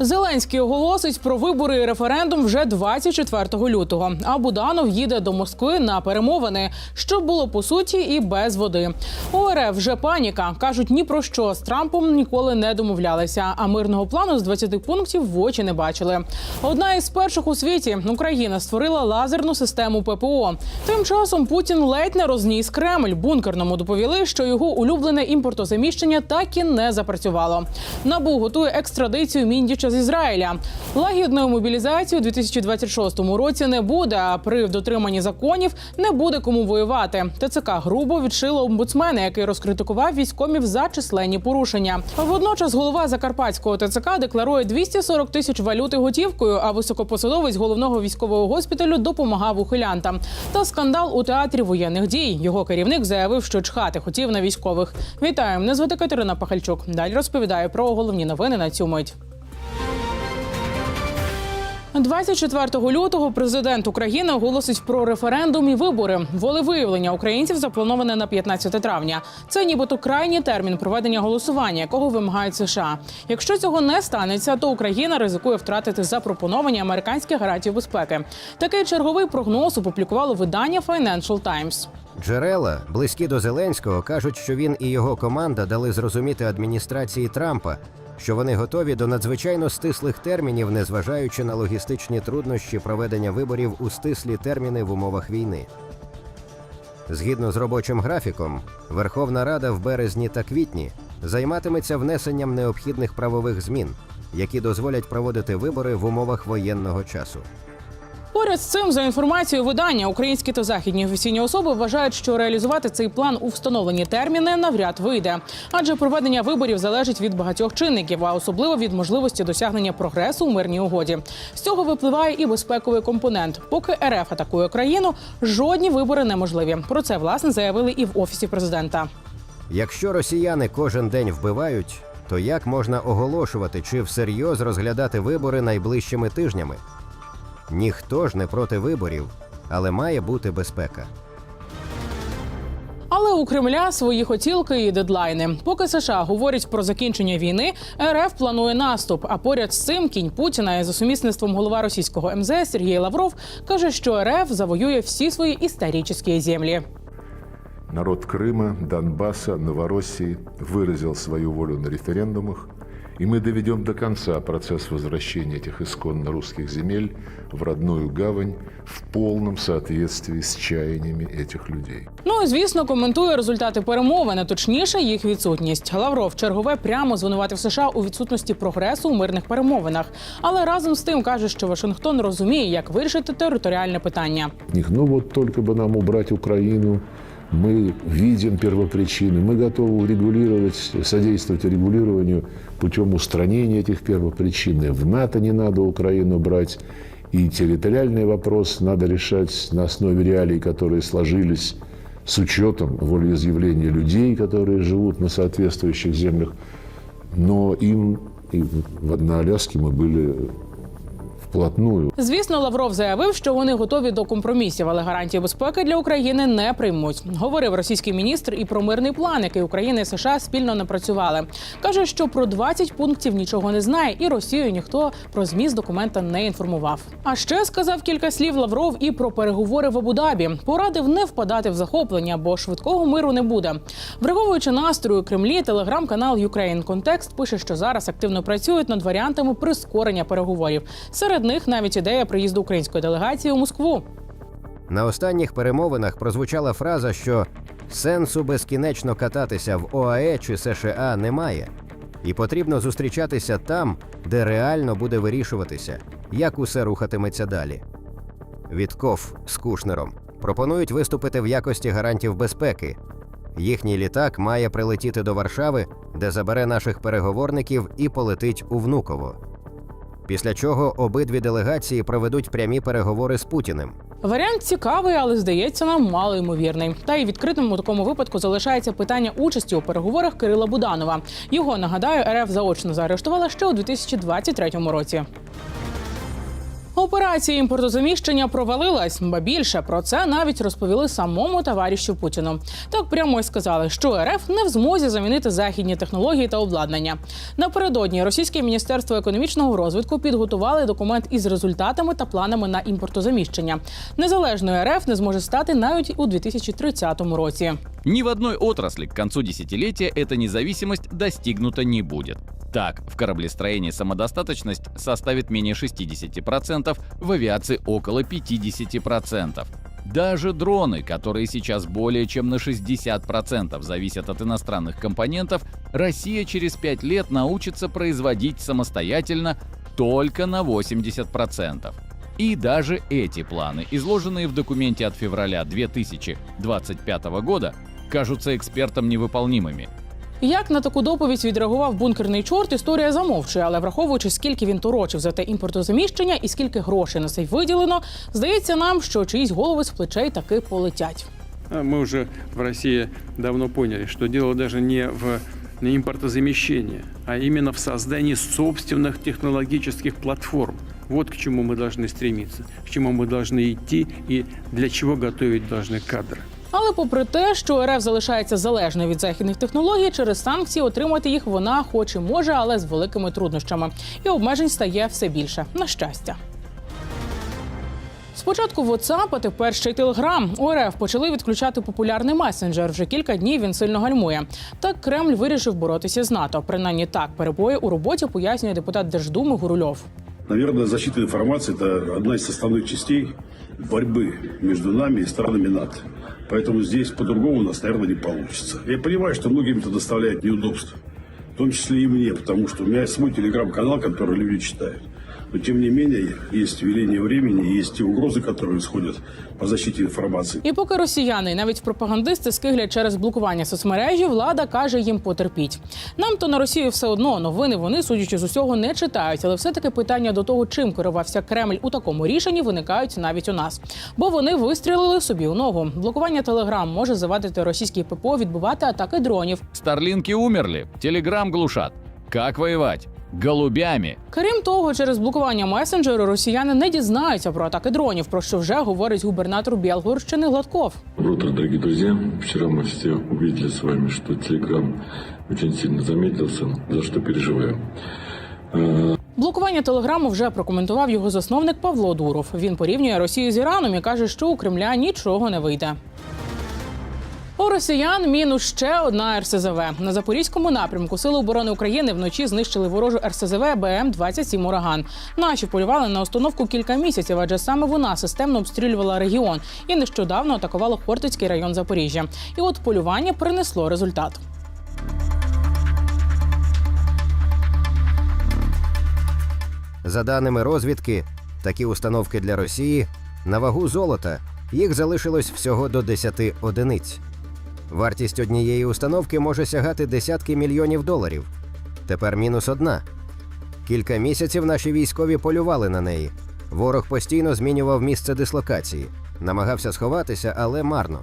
Зеленський оголосить про вибори і референдум вже 24 лютого. А Буданов їде до Москви на перемовини, що було по суті і без води. У РФ вже паніка кажуть ні про що з Трампом ніколи не домовлялися. А мирного плану з 20 пунктів в очі не бачили. Одна із перших у світі Україна створила лазерну систему ППО. Тим часом Путін ледь не розніс Кремль. Бункерному доповіли, що його улюблене імпортозаміщення так і не запрацювало. Набу готує екстрадицію Міндіча з Ізраїля. Лагідної мобілізації у 2026 році не буде. А при дотриманні законів не буде кому воювати. ТЦК грубо відшило омбудсмена, який розкритикував військомів за численні порушення. Водночас голова закарпатського ТЦК декларує 240 тисяч валюти готівкою. А високопосадовець головного військового госпіталю допомагав ухилянтам. Та скандал у театрі воєнних дій. Його керівник заявив, що чхати хотів на військових. Вітаю, мене звати Катерина Пахальчук. Далі розповідаю про головні новини на цю мить. 24 лютого президент України оголосить про референдум і вибори. Волевиявлення українців заплановане на 15 травня. Це нібито крайній термін проведення голосування, якого вимагають США. Якщо цього не станеться, то Україна ризикує втратити запропоновані американські гарантії безпеки. Такий черговий прогноз опублікувало видання Financial Times. Джерела, близькі до Зеленського, кажуть, що він і його команда дали зрозуміти адміністрації Трампа, що вони готові до надзвичайно стислих термінів, незважаючи на логістичні труднощі проведення виборів у стислі терміни в умовах війни. Згідно з робочим графіком, Верховна Рада в березні та квітні займатиметься внесенням необхідних правових змін, які дозволять проводити вибори в умовах воєнного часу. Поряд з цим, за інформацією видання, українські та західні офіційні особи вважають, що реалізувати цей план у встановлені терміни навряд вийде, адже проведення виборів залежить від багатьох чинників, а особливо від можливості досягнення прогресу у мирній угоді. З цього випливає і безпековий компонент. Поки РФ атакує країну, жодні вибори неможливі. Про це власне заявили і в офісі президента. Якщо росіяни кожен день вбивають, то як можна оголошувати чи всерйоз розглядати вибори найближчими тижнями? Ніхто ж не проти виборів, але має бути безпека. Але у Кремля свої хотілки і дедлайни. Поки США говорять про закінчення війни, РФ планує наступ. А поряд з цим кінь Путіна і за сумісництвом голова російського МЗС Сергій Лавров каже, що РФ завоює всі свої історичні землі. Народ Крыма, Донбасса, Новороссии выразил свою волю на референдумах, и мы доведем до конца процесс возвращения этих исконно русских земель в родную гавань в полном соответствии с чаяниями этих людей. Ну і звісно, коментує результати перемовин, а точніше їх відсутність. Лавров чергове прямо звинуватив США у відсутності прогресу у мирних перемовинах. Але разом з тим каже, що Вашингтон розуміє, як вирішити територіальне питання. них. Ну вот только бы нам убрать Украину, Мы видим первопричины, мы готовы урегулировать, содействовать регулированию путем устранения этих первопричин. В НАТО не надо Украину брать, и территориальный вопрос надо решать на основе реалий, которые сложились с учетом волеизъявления людей, которые живут на соответствующих землях. Но им и на Аляске мы были вплотную. Звісно, Лавров заявив, що вони готові до компромісів, але гарантії безпеки для України не приймуть. Говорив російський міністр і про мирний план, який Україна і США спільно напрацювали. каже, що про 20 пунктів нічого не знає, і Росію ніхто про зміст документа не інформував. А ще сказав кілька слів Лавров і про переговори в Абу-Дабі. Порадив не впадати в захоплення, бо швидкого миру не буде. Враховуючи настрою Кремлі, телеграм-канал Ukraine Context пише, що зараз активно працюють над варіантами прискорення переговорів. Серед них навіть ідея приїзду української делегації у Москву. На останніх перемовинах прозвучала фраза, що сенсу безкінечно кататися в ОАЕ чи США немає, і потрібно зустрічатися там, де реально буде вирішуватися, як усе рухатиметься далі. Вітков з Кушнером пропонують виступити в якості гарантів безпеки. Їхній літак має прилетіти до Варшави, де забере наших переговорників і полетить у Внуково. Після чого обидві делегації проведуть прямі переговори з Путіним. Варіант цікавий, але здається нам мало ймовірний. Та й відкритим у такому випадку залишається питання участі у переговорах Кирила Буданова. Його нагадаю, РФ заочно заарештувала ще у 2023 році. Операція імпортозаміщення провалилась, ба більше про це навіть розповіли самому товаришу Путіну. Так прямо й сказали, що РФ не в змозі замінити західні технології та обладнання. Напередодні російське міністерство економічного розвитку підготували документ із результатами та планами на імпортозаміщення. Незалежною РФ не зможе стати навіть у 2030 році. Ни в одной отрасли к концу десятилетия эта независимость достигнута не будет. Так, в кораблестроении самодостаточность составит менее 60%, в авиации около 50%. Даже дроны, которые сейчас более чем на 60% зависят от иностранных компонентов, Россия через 5 лет научится производить самостоятельно только на 80%. И даже эти планы, изложенные в документе от февраля 2025 года, кажутся экспертам невыполнимыми. Як на таку доповідь відреагував бункерний чорт, історія замовчує, але враховуючи, скільки він торочив за те імпортозаміщення і скільки грошей на це й виділено, здається нам, що чиїсь голови з плечей таки полетять. А Мы уже в России давно поняли, что дело даже не в импортозамещении, а именно в создании собственных технологических платформ. Вот к чему мы должны стремиться, к чему мы должны идти и для чего готовить должны кадры. Але попри те, що РФ залишається залежною від західних технологій, через санкції отримати їх вона хоч і може, але з великими труднощами. І обмежень стає все більше. На щастя. Спочатку WhatsApp, а тепер ще й Telegram. У РФ почали відключати популярний месенджер. Вже кілька днів він сильно гальмує. Так Кремль вирішив боротися з НАТО. Принаймні так перебої у роботі пояснює депутат Держдуми Гурульов. Наверное, защита информации – это одна из составных частей борьбы между нами и странами НАТО. Поэтому здесь по-другому у нас, наверное, не получится. Я понимаю, что многим это доставляет неудобства. В том числе и мне, потому что у меня есть свой телеграм-канал, который люди читают. Но тем не менее, есть веление времени, есть те угрозы, которые исходят по защите информации. І поки росіяни, і навіть пропагандисти скиглять через блокування соцмережі, влада каже їм потерпіть. Нам то на Росію все одно новини вони, судячи з усього, не читають, але все-таки питання до того, чим керувався Кремль у такому рішенні, виникають навіть у нас. Бо вони вистрілили собі у ногу. Блокування телеграм може завадити російській ППО відбивати атаки дронів. Старлинки умерли, телеграм глушат. Как воевать? Голубями. Крім того, через блокування месенджеру росіяни не дізнаються про атаки дронів, про що вже говорить губернатор Білгородщини Гладков. Утро, дорогие друзья. Вчера мы все увидели с вами, что Телеграм очень сильно замедлился, за что переживаем. Блокування телеграму вже прокоментував його засновник Павло Дуров. Він порівнює Росію з Іраном і каже, що у Кремля нічого не вийде. У росіян мінус ще одна РСЗВ. На запорізькому напрямку Сили оборони України вночі знищили ворожу РСЗВ БМ 27 ураган. Наші полювали на установку кілька місяців, адже саме вона системно обстрілювала регіон і нещодавно атакувала Хортицький район Запоріжжя. І от полювання принесло результат. За даними розвідки, такі установки для Росії на вагу золота їх залишилось всього до 10 одиниць. Вартість однієї установки може сягати десятки мільйонів доларів. Тепер мінус одна. Кілька місяців наші військові полювали на неї. Ворог постійно змінював місце дислокації, намагався сховатися, але марно.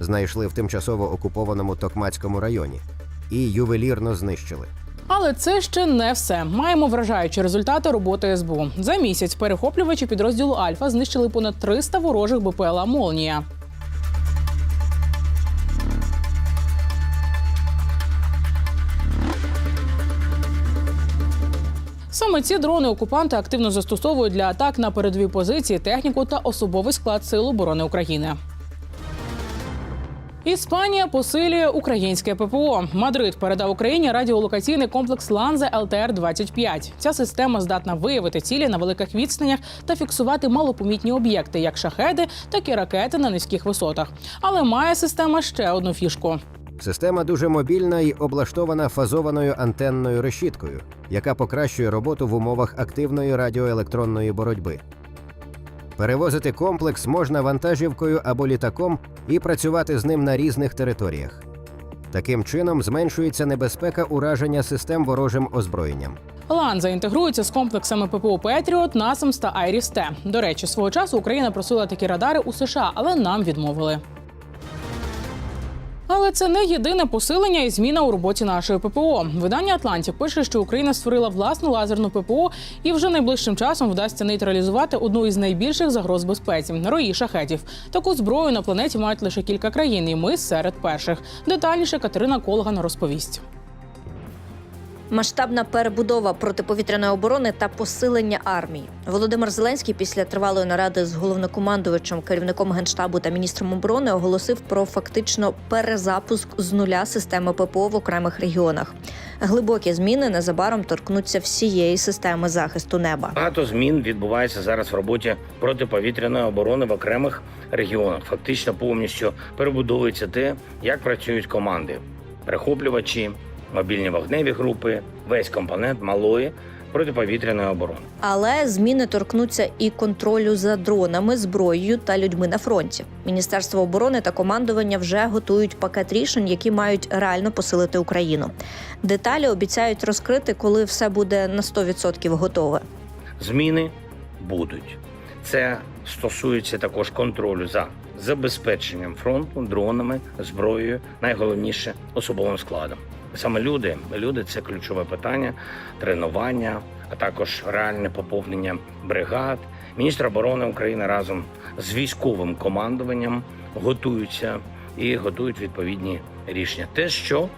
Знайшли в тимчасово окупованому Токмацькому районі і ювелірно знищили. Але це ще не все. Маємо вражаючі результати роботи СБУ. За місяць перехоплювачі підрозділу Альфа знищили понад 300 ворожих БПЛА Молнія. Саме ці дрони окупанти активно застосовують для атак на передові позиції, техніку та особовий склад Сил оборони України. Іспанія посилює українське ППО. Мадрид передав Україні радіолокаційний комплекс Ланзе ЛТР 25 Ця система здатна виявити цілі на великих відстанях та фіксувати малопомітні об'єкти, як шахеди, так і ракети на низьких висотах. Але має система ще одну фішку. Система дуже мобільна і облаштована фазованою антенною решіткою, яка покращує роботу в умовах активної радіоелектронної боротьби. Перевозити комплекс можна вантажівкою або літаком і працювати з ним на різних територіях. Таким чином зменшується небезпека ураження систем ворожим озброєнням. Ланза інтегрується з комплексами ППО Петріот, Насамс та Айріс Т. До речі, свого часу Україна просила такі радари у США, але нам відмовили. Але це не єдине посилення і зміна у роботі нашої ППО. Видання Атлантик пише, що Україна створила власну лазерну ППО і вже найближчим часом вдасться нейтралізувати одну із найбільших загроз безпеці рої шахетів. Таку зброю на планеті мають лише кілька країн, і ми серед перших. Детальніше Катерина Колган розповість. Масштабна перебудова протиповітряної оборони та посилення армії. Володимир Зеленський після тривалої наради з головнокомандувачем, керівником генштабу та міністром оборони оголосив про фактично перезапуск з нуля системи ППО в окремих регіонах. Глибокі зміни незабаром торкнуться всієї системи захисту неба. Багато змін відбувається зараз в роботі протиповітряної оборони в окремих регіонах. Фактично повністю перебудовується те, як працюють команди, перехоплювачі, мобільні вогневі групи, весь компонент малої протиповітряної оборони. Але зміни торкнуться і контролю за дронами, зброєю та людьми на фронті. Міністерство оборони та командування вже готують пакет рішень, які мають реально посилити Україну. Деталі обіцяють розкрити, коли все буде на 100% готове. Зміни будуть. Це стосується також контролю за забезпеченням фронту дронами, зброєю, найголовніше особовим складом. Саме люди, люди це ключове питання, тренування, а також реальне поповнення бригад. Міністр оборони України разом з військовим командуванням готуються і готують відповідні рішення. Те, що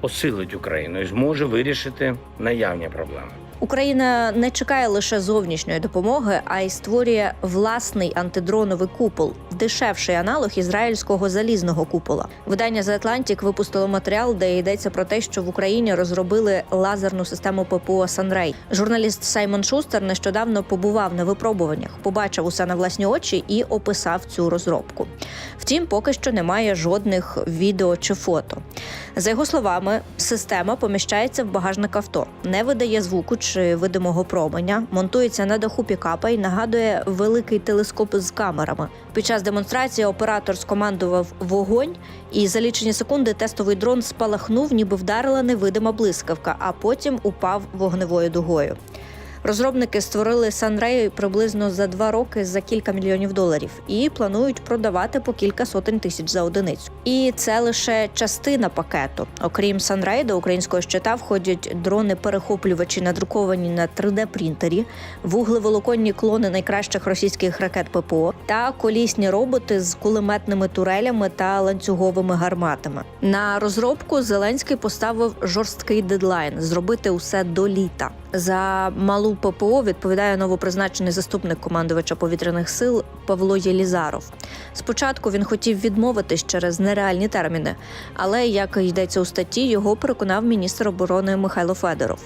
посилить Україну і зможе вирішити наявні проблеми. Україна не чекає лише зовнішньої допомоги, а й створює власний антидроновий купол, дешевший аналог ізраїльського залізного купола. Видання The Atlantic випустило матеріал, де йдеться про те, що в Україні розробили лазерну систему ППО Санрей. Журналіст Саймон Шустер нещодавно побував на випробуваннях, побачив усе на власні очі і описав цю розробку. Втім, поки що немає жодних відео чи фото. За його словами, система поміщається в багажник авто, не видає звуку видимого променя, монтується на даху пікапа і нагадує великий телескоп з камерами. Під час демонстрації оператор скомандував вогонь, і за лічені секунди тестовий дрон спалахнув, ніби вдарила невидима блискавка, а потім упав вогневою дугою. Розробники створили Sunray приблизно за два роки за кілька мільйонів доларів і планують продавати по кілька сотень тисяч за одиницю. І це лише частина пакету. Окрім Sunray, до українського щита входять дрони-перехоплювачі, надруковані на 3D-принтері, вуглеволоконні клони найкращих російських ракет ППО та колісні роботи з кулеметними турелями та ланцюговими гарматами. На розробку Зеленський поставив жорсткий дедлайн зробити усе до літа. За малу ППО відповідає новопризначений заступник командувача повітряних сил Павло Єлізаров. Спочатку він хотів відмовитись через нереальні терміни, але як йдеться у статті, його переконав міністр оборони Михайло Федоров.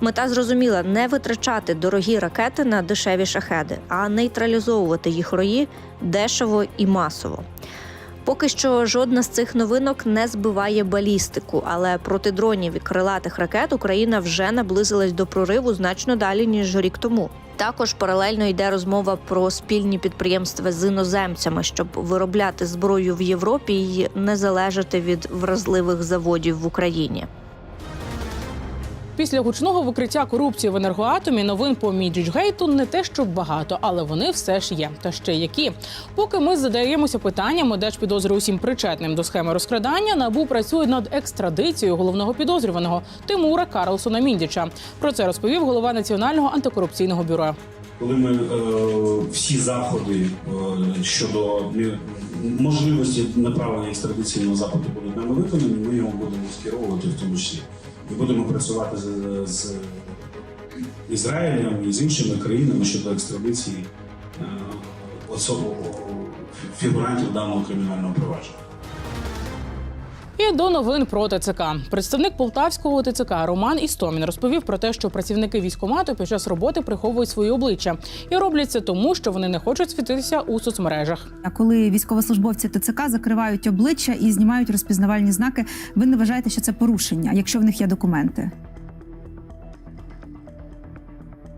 Мета зрозуміла не витрачати дорогі ракети на дешеві шахеди, а нейтралізовувати їх рої дешево і масово. Поки що жодна з цих новинок не збиває балістику, але проти дронів і крилатих ракет Україна вже наблизилась до прориву значно далі ніж рік тому. Також паралельно йде розмова про спільні підприємства з іноземцями, щоб виробляти зброю в Європі і не залежати від вразливих заводів в Україні. Після гучного викриття корупції в енергоатомі новин по Міджгейту не те, щоб багато, але вони все ж є. Та ще які. Поки ми задаємося питаннями, де ж підозрює усім причетним до схеми розкрадання, набу працює над екстрадицією головного підозрюваного Тимура Карлсона Міндіча. Про це розповів голова національного антикорупційного бюро. коли ми е, всі заходи е, щодо можливості направлення екстрадиційного запиту будуть нами виконані, ми його будемо скеровувати в тому числі. Ми будемо працювати з, з Ізраїлем і з іншими країнами щодо екстрадиції особового фігурантів даного кримінального провадження. І до новин про ТЦК. Представник полтавського ТЦК Роман Істомін розповів про те, що працівники військкомату під час роботи приховують свої обличчя і роблять це тому, що вони не хочуть світитися у соцмережах. А коли військовослужбовці ТЦК закривають обличчя і знімають розпізнавальні знаки, ви не вважаєте, що це порушення, якщо в них є документи?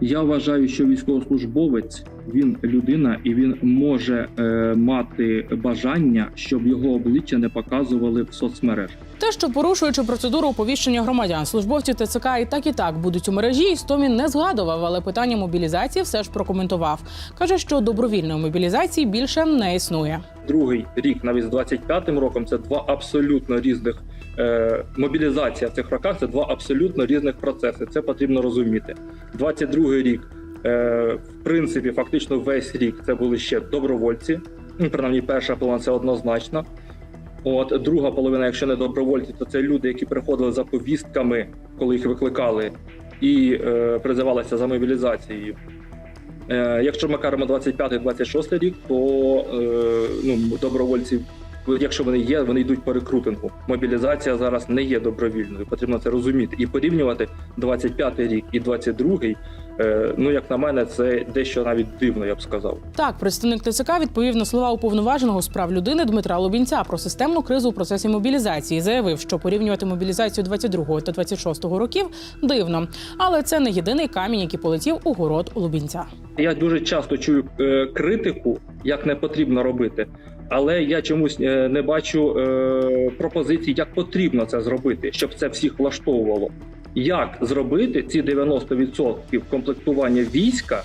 Я вважаю, що військовослужбовець він людина і він може е, мати бажання, щоб його обличчя не показували в соцмережах. Те, що порушуючи процедуру оповіщення громадян, службовці ТЦК і так і так будуть у мережі, Істомін не згадував, але питання мобілізації все ж прокоментував. каже, що добровільної мобілізації більше не існує. Другий рік, навіть з 25-м роком, це два абсолютно різних е, мобілізація в цих роках. Це два абсолютно різних процеси. Це потрібно розуміти. 22-й рік, в принципі, фактично весь рік це були ще добровольці. Ну, принаймні, перша половина це однозначно. От друга половина, якщо не добровольці, то це люди, які приходили за повістками, коли їх викликали, і е, призивалися за мобілізацією. Е, якщо ми кажемо 25-26 рік, то е, ну, добровольці, якщо вони є, вони йдуть по рекрутингу. Мобілізація зараз не є добровільною, потрібно це розуміти. І порівнювати 25-й рік і 22-й, е, ну як на мене, це дещо навіть дивно, я б сказав. Так, представник ТЦК відповів на слова уповноваженого з прав людини Дмитра Лубінця про системну кризу у процесі мобілізації. Заявив, що порівнювати мобілізацію 22-го та 26-го років дивно, але це не єдиний камінь, який полетів у город Лубінця. Я дуже часто чую е, критику, як не потрібно робити, але я чомусь е, не бачу е, пропозицій, як потрібно це зробити, щоб це всіх влаштовувало. Як зробити ці 90% комплектування війська,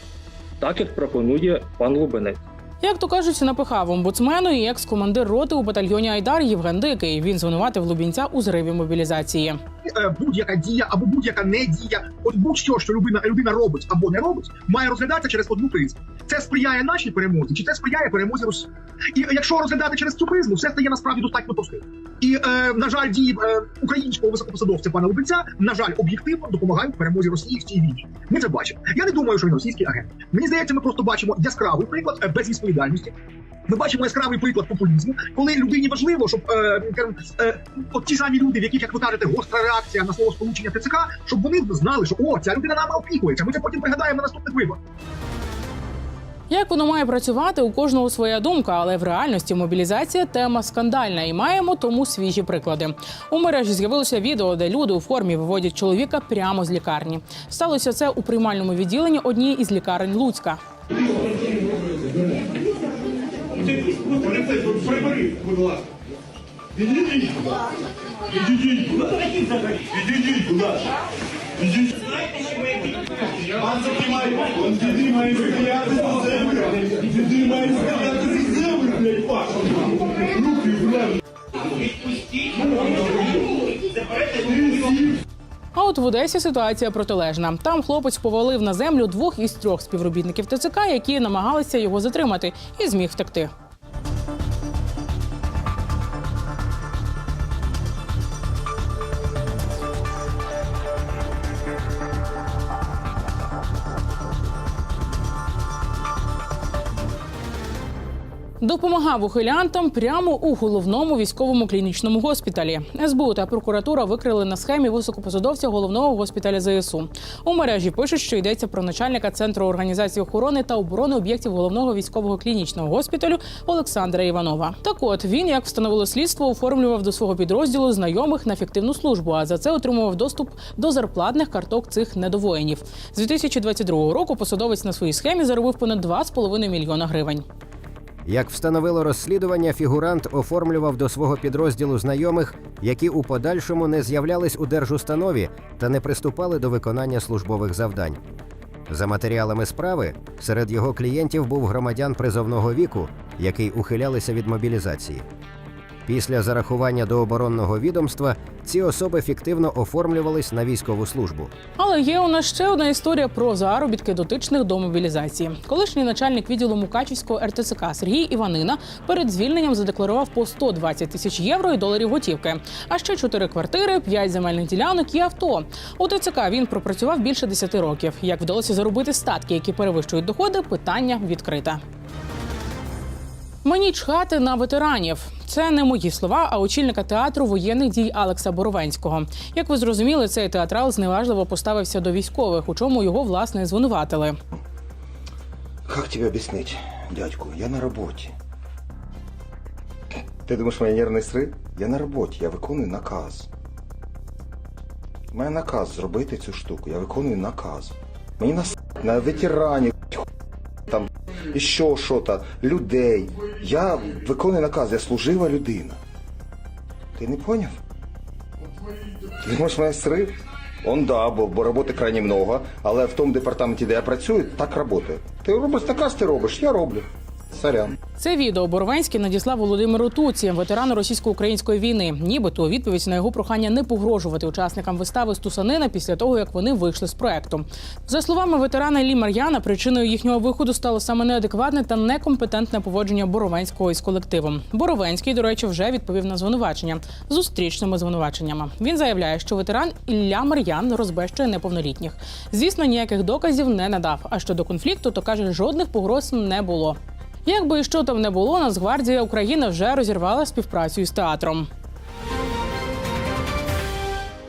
так як пропонує пан Лубенець? Як то кажуть, напихав омбудсмену і екс-командир роти у батальйоні Айдар Євген Дикий. Він звинуватив Лубінця у зриві мобілізації. Е, будь-яка дія або будь-яка не дія, от будь-що, що людина, людина робить або не робить, має розглядатися через одну призму. Це сприяє нашій перемозі, чи це сприяє перемозі Росії? І якщо розглядати через цю призму, все стає насправді достатньо простим. І е, на жаль, дії е, українського високопосадовця пана Лубенця, на жаль, об'єктивно допомагають перемозі Росії в цій війні. Ми це бачимо. Я не думаю, що він російський агент. Мені здається, ми просто бачимо яскравий приклад е, безвідповідальності. Ми бачимо яскравий приклад популізму, коли людині важливо, щоб е, е, от ті самі люди, в яких, як ви кажете, гостра реакція на слово сполучення ТЦК, щоб вони знали, що о, ця людина нами опікується. Ми це потім пригадаємо на наступних виборах. Як воно має працювати, у кожного своя думка, але в реальності мобілізація тема скандальна, і маємо тому свіжі приклади. У мережі з'явилося відео, де люди у формі виводять чоловіка прямо з лікарні. Сталося це у приймальному відділенні однієї із лікарень Луцька. Відійдіть, будь ласка. Пан Закимай, діди має стояти за землю. Діди має стояти за землю, блядь, Паша. Руки, блядь. А от в Одесі ситуація протилежна. Там хлопець повалив на землю двох із трьох співробітників ТЦК, які намагалися його затримати, і зміг втекти. Допомагав ухилянтам прямо у головному військовому клінічному госпіталі. СБУ та прокуратура викрили на схемі високопосадовця головного госпіталя ЗСУ. У мережі пишуть, що йдеться про начальника центру організації охорони та оборони об'єктів головного військового клінічного госпіталю Олександра Іванова. Так, от він, як встановило слідство, оформлював до свого підрозділу знайомих на фіктивну службу, а за це отримував доступ до зарплатних карток цих недовоїнів. З 2022 року посадовець на своїй схемі заробив понад 2,5 мільйона гривень. Як встановило розслідування, фігурант оформлював до свого підрозділу знайомих, які у подальшому не з'являлись у держустанові та не приступали до виконання службових завдань. За матеріалами справи, серед його клієнтів був громадян призовного віку, який ухилялися від мобілізації. Після зарахування до оборонного відомства ці особи фіктивно оформлювались на військову службу. Але є у нас ще одна історія про заробітки дотичних до мобілізації. Колишній начальник відділу Мукачівського РТЦК Сергій Іванина перед звільненням задекларував по 120 тисяч євро і доларів готівки. А ще чотири квартири, п'ять земельних ділянок і авто. У ТЦК він пропрацював більше 10 років. Як вдалося заробити статки, які перевищують доходи, питання відкрите. Мені чхати на ветеранів. Це не мої слова, а очільника театру воєнних дій Алекса Боровенського. Як ви зрозуміли, цей театрал зневажливо поставився до військових, у чому його власне звинуватили. Как тебе объяснить, дядьку? Я на работе. Ти думаєш, мене нервний срив? Я на роботі, я виконую наказ. У мене наказ зробити цю штуку, я виконую наказ. Мені насрать на ветеранів, там що, що-то, людей. Я виконую наказ, я служива людина. Ти не поняв? Ти можеш мене срив? Он да, бо, бо роботи крайне много, але в тому департаменті, де я працюю, так працює. Ти робиш наказ, ти робиш, я роблю. Сорян. Це відео Боровенський надіслав Володимиру Туці, ветерану російсько-української війни. Нібито у відповідь на його прохання не погрожувати учасникам вистави Стусанина після того, як вони вийшли з проекту. За словами ветерана Лі Мар'яна, причиною їхнього виходу стало саме неадекватне та некомпетентне поводження Боровенського із колективом. Боровенський, до речі, вже відповів на звинувачення зустрічними звинуваченнями. Він заявляє, що ветеран Ілля Мар'ян розбещує неповнолітніх. Звісно, ніяких доказів не надав. А щодо конфлікту, то каже, жодних погроз не було. Якби що там не було, Нацгвардія України вже розірвала співпрацю із театром.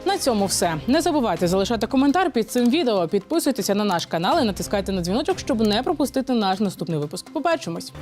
На цьому все. Не забувайте залишати коментар під цим відео. Підписуйтеся на наш канал і натискайте на дзвіночок, щоб не пропустити наш наступний випуск. Побачимось.